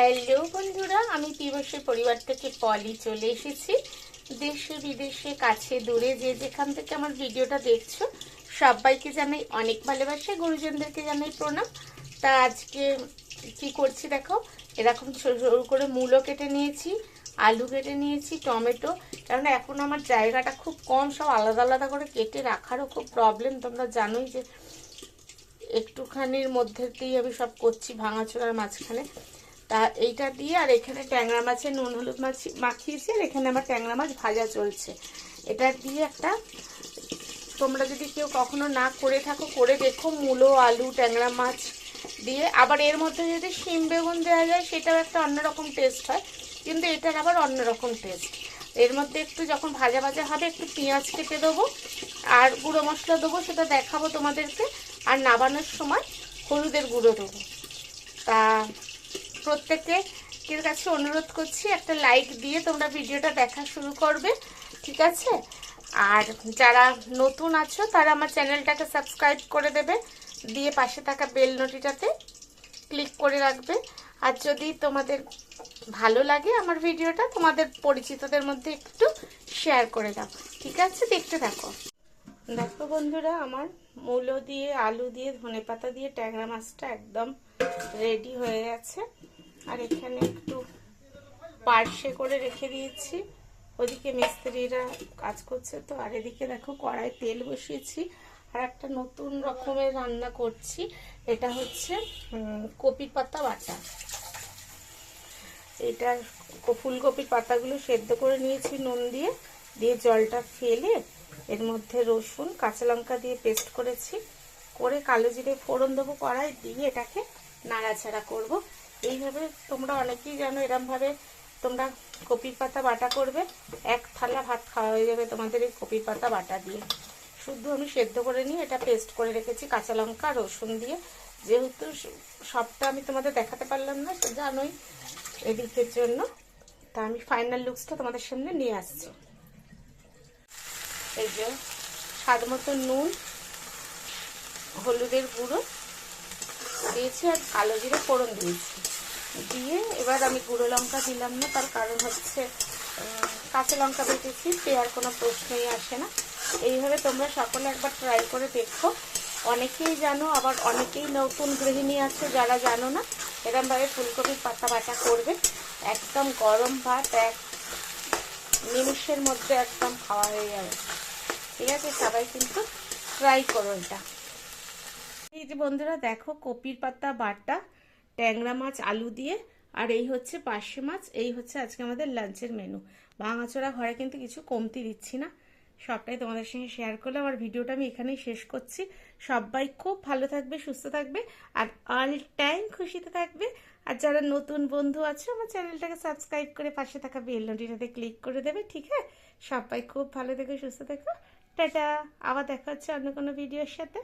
Hello বন্ধুরা, আমি পিবসের পরিবার থেকে পলি চলে এসেছি। দেশে বিদেশে, কাছে, দূরে, যে যেখান থেকে আমার ভিডিওটা দেখছ, সবাইকে জানাই অনেক ভালোবাসা, গুরুজনদেরকে জানাই প্রণাম। তা আজকে কি করছি দেখো, এরকম সরু করে মূলো কেটে নিয়েছি, আলু কেটে নিয়েছি, টমেটো। কারণ এখন আমার জায়গাটা খুব কম, সব আলাদা আলাদা করে কেটে রাখারও খুব প্রবলেম তোমরা জানোই যে একটুখানির মধ্যে আমি সব করছি ভাঙাচোড়ার মাঝখানে। তা এইটা দিয়ে আর এখানে ট্যাংরা মাছের নুন, হলুদ মাছ, মাখিয়েছি, আর এখানে আমার ট্যাংরা মাছ ভাজা চলছে। এটা দিয়ে একটা, তোমরা যদি কেউ কখনো না করে থাকো, করে দেখো মূলো, আলু, ট্যাংরা মাছ দিয়ে। আবার এর মধ্যে যদি শিম বেগুন দেওয়া যায়, সেটাও একটা অন্যরকম টেস্ট হয়, কিন্তু এটার আবার অন্যরকম টেস্ট এর মধ্যে একটু যখন ভাজা ভাজা হবে, একটু পেঁয়াজ কেটে দেবো, আর গুঁড়ো মশলা দেবো, সেটা দেখাবো তোমাদেরকে। আর নাবানোর সময় হলুদের গুঁড়ো দেবো। তা প্রত্যেকে এর কাছে অনুরোধ করছি, একটা লাইক দিয়ে তোমরা ভিডিওটা দেখা শুরু করবে, ঠিক আছে? আর যারা নতুন আছো, তারা আমার চ্যানেলটাকে সাবস্ক্রাইব করে দেবে, দিয়ে পাশে থাকা বেল নোটিটাতে ক্লিক করে রাখবে। আর যদি তোমাদের ভালো লাগে আমার ভিডিওটা, তোমাদের পরিচিতদের মধ্যে একটু শেয়ার করে দাও, ঠিক আছে? দেখতে থাকো। দেখো বন্ধুরা, আমার মূলো দিয়ে, আলু দিয়ে ধনে পাতা দিয়ে ট্যাংরা মাছটা একদম রেডি হয়ে গেছে। আর এখানে একটু পার্শে করে রেখে দিয়েছি। ওদিকে মিস্ত্রিরা কাজ করছে তো, আর এদিকে দেখো কড়াই তেল বসিয়েছি। আর একটা নতুন রকমের রান্না করছি, এটা হচ্ছে কপি পাতা বাটা। এটা ফুলকপির পাতাগুলো সেদ্ধ করে নিয়েছি নুন দিয়ে দিয়ে জলটা ফেলে এর মধ্যে রসুন, কাঁচা লঙ্কা দিয়ে পেস্ট করেছি। করে কালো জিরে ফোড়ন দেবো কড়াই দিয়ে এটাকে নাড়াচাড়া করব। এইভাবে তোমরা অনেকেই জানো এরমভাবে তোমরা কপির পাতা বাটা করবে। এক থালা ভাত খাওয়া হয়ে যাবে তোমাদের এই কপির পাতা বাটা দিয়ে। শুদ্ধ আমি সেদ্ধ করে নিয়ে এটা পেস্ট করে রেখেছি কাঁচা লঙ্কা, রসুন দিয়ে। যেহেতু সবটা আমি তোমাদের দেখাতে পারলাম না জানোই এদিকের জন্য। তা আমি ফাইনাল লুকসটা তোমাদের সামনে নিয়ে আসছি। এই যে স্বাদ মতো নুন, হলুদের গুঁড়ো দিয়েছি আর কালো জিরে ফোড়ন দিয়েছি। দিয়ে এবার আমি গুঁড়ো লঙ্কা দিলাম না, তার কারণ হচ্ছে কাঁচা লঙ্কা বেটেছি দেওয়ার কোনো প্রশ্নই আসে না। এইভাবে তোমরা সকলে একবার ট্রাই করে দেখো। অনেকেই জানো, আবার অনেকেই নতুন গৃহিণী আছে যারা জানো না, এরমভাবে ফুলকপির পাতা বাটা করবে। একদম গরম ভাত, এক নিমিষের মধ্যে একদম খাওয়া হয়ে যাবে। ঠিক আছে, সবাই কিন্তু ট্রাই করো এটা। এই যে বন্ধুরা, দেখো কপির পাতা, বাটা, ট্যাংরা মাছ, আলু দিয়ে, আর এই হচ্ছে পার্শে মাছ, এই হচ্ছে আজকে আমাদের লাঞ্চের মেনু ভাঙাচোরা ঘরে কিন্তু কিছু কমতি দিচ্ছি না। সবটাই তোমাদের সঙ্গে শেয়ার করলাম, আর ভিডিওটা আমি এখানেই শেষ করছি। সবাই খুব ভালো থাকবে, সুস্থ থাকবে, আর অল টাইম খুশিতে থাকবে। আর যারা নতুন বন্ধু আছে, আমার চ্যানেলটাকে সাবস্ক্রাইব করে পাশে থাকা বেল নোটিটাতে ক্লিক করে দেবে, ঠিক আছে? সবাই খুব ভালো থেকো, সুস্থ থেকো। টাটা আবার দেখা হচ্ছে অন্য কোনো ভিডিওর সাথে।